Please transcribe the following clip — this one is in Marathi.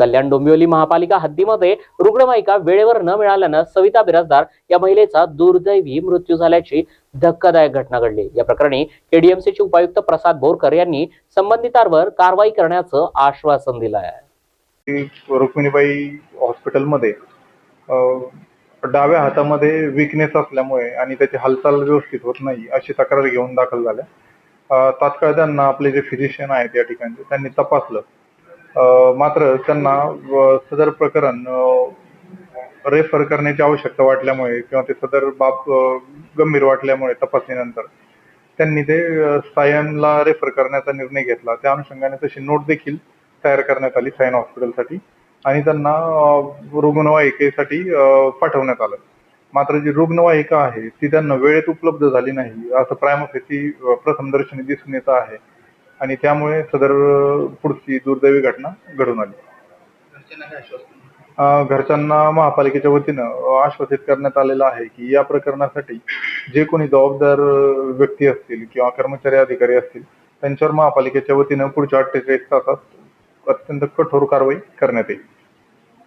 कल्याण डोंबिवली महापालिका हद्दीमध्ये रुग्णवाहिका वेळेवर न मिळाल्यानं सविता बिराजदार या महिलेचा दुर्दैवी मृत्यू झाल्याची धक्कादायक घटना घडली. या प्रकरणी केडीएमसीचे उपायुक्त प्रसाद बोरकर यांनी संबंधितांवर कारवाई करण्याचं आश्वासन दिलं आहे रुक्मिणीबाई हॉस्पिटलमध्ये डाव्या हातामध्ये विकनेस असल्यामुळे आणि त्याची हालचाल व्यवस्थित होत नाही अशी तक्रार घेऊन दाखल झाल्या. तात्काळ त्यांना आपले जे फिजिशियन आहेत या ठिकाणचे त्यांनी तपासलं. मात्र त्यांना सदर प्रकरण रेफर करण्याची आवश्यकता वाटल्यामुळे किंवा ते सदर बाब गंभीर वाटल्यामुळे तपासणीनंतर त्यांनी ते सायनला रेफर करण्याचा निर्णय घेतला. त्या अनुषंगाने तशी नोट देखील तयार करण्यात आली सायन हॉस्पिटलसाठी आणि त्यांना रुग्णवाहिकेसाठी पाठवण्यात आलं. मात्र जी रुग्णवाहिका आहे ती त्यांना वेळेत उपलब्ध झाली नाही असं प्रायमोफेसी प्रथम दर्शनी दिसून येत आहे. आणि त्यामुळे सदर पुढची दुर्दैवी घटना घडून आली. अ, घरच्यांना महापालिकेच्या वतीनं आश्वासित करण्यात आलेलं आहे की या प्रकरणासाठी जे कोणी जबाबदार व्यक्ती असतील किंवा कर्मचारी अधिकारी असतील त्यांच्यावर महापालिकेच्या वतीनं पुढच्या अठ्ठेचाळीस तासात अत्यंत कठोर कारवाई करण्यात येईल.